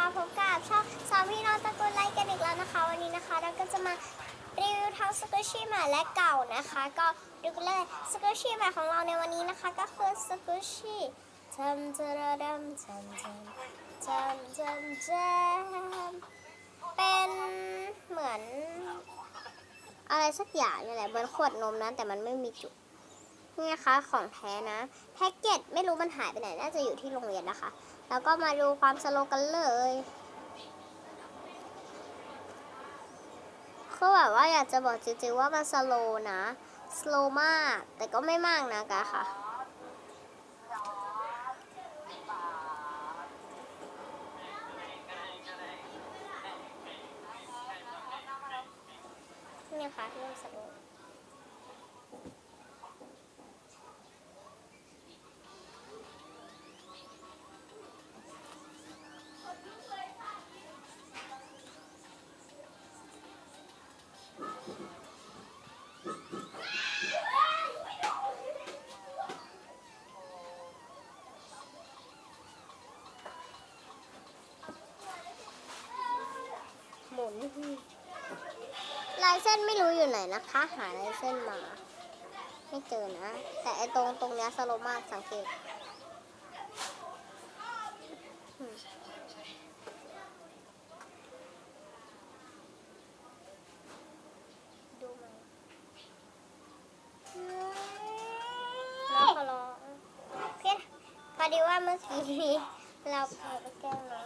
ะคะพบกับช่องสามพี่น้องตะกุนไลกันอีกแล้วนะคะ วันนี้นะคะ เราก็จะมารีวิวทั้งสกูชี่ใหม่และเก่านะคะ ก็ดูกันเลยสกูชี่ใหม่ของเราในวันนี้นะคะ ก็คือสกูชี่จำจระดำจำจำจำจำจำเป็นเหมือน อะไรสักอย่างนี่แหละเหมือนขวดนมนะแต่มันไม่มีจุด นี่นะคะของแท้นะ แพ็กเกจไม่รู้มันหายไปไหน น่าจะอยู่ที่โรงเรียนนะคะ แล้วก็มาดูความสโลกันเลยคือแบบว่าอยากจะบอกจริงๆว่ามันสโลนะสโลมาก แต่ก็ไม่มากนะกะค่ะนี่ค่ะเริ่มสโล นลายเส้นไม่รู้อยู่ไหนนะคะ หาลายเส้นมา ไม่เจอนะ แต่ไอตรงตรงเนี้ยสโลว์มากสังเกตดูมาแล้วก็รอเพื่อนพอดีว่าเมื่อกี้เราเปิดไปแก้วนะ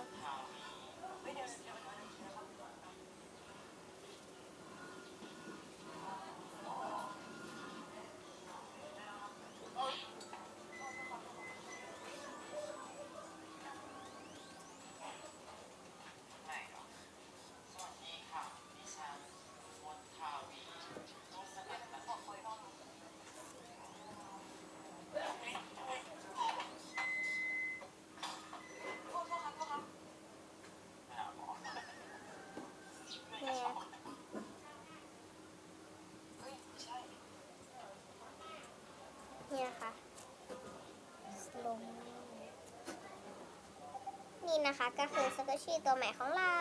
นะคะ ก็คือสกัชชี่ตัวใหม่ของเรา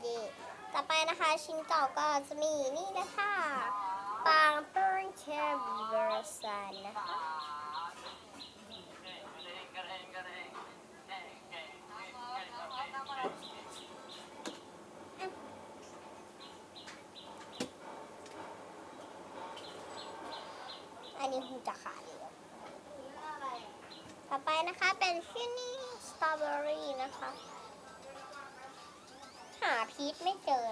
เย่ต่อไปนะคะชิ้นเก่าก็จะมีนี่นะคะปางเปิร์นแคบเวอร์ซันนะคะอันนี้คงจะขาดเลยต่อไปนะคะเป็นชิ้นนี่ส ตรอเบอรี่นะคะ หาพีชไม่เจอ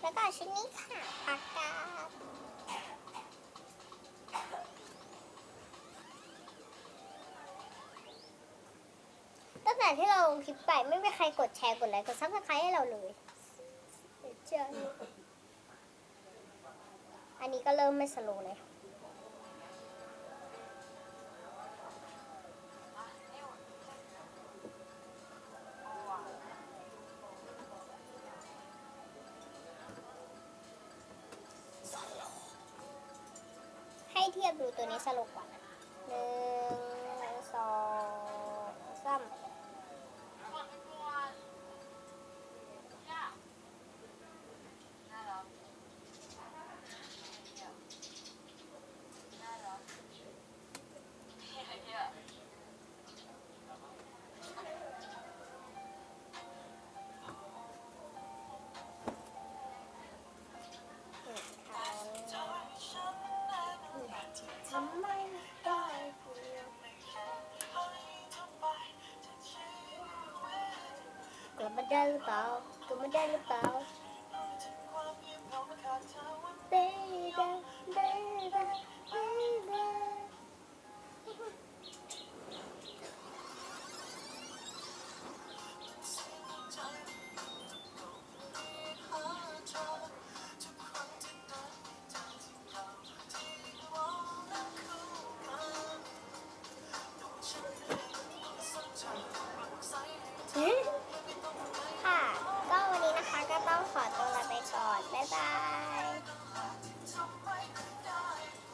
แล้วก็ชิ้นนี้ค่ะผักกาด ตั้ง แต่ที่เราลงคลิปไปไม่มีใครกดแชร์กดไลค์กดซับสไครต์ให้เราเลยเจออันนี้ก็เริ่มไม่สโลว์เลยให้เทียบดูตัวนี้สโลว์กว่านะหนึ่งสอง มาได้หรือเปล่ากลับมาได้หรือเปล่า Baby, baby, baby ฉัน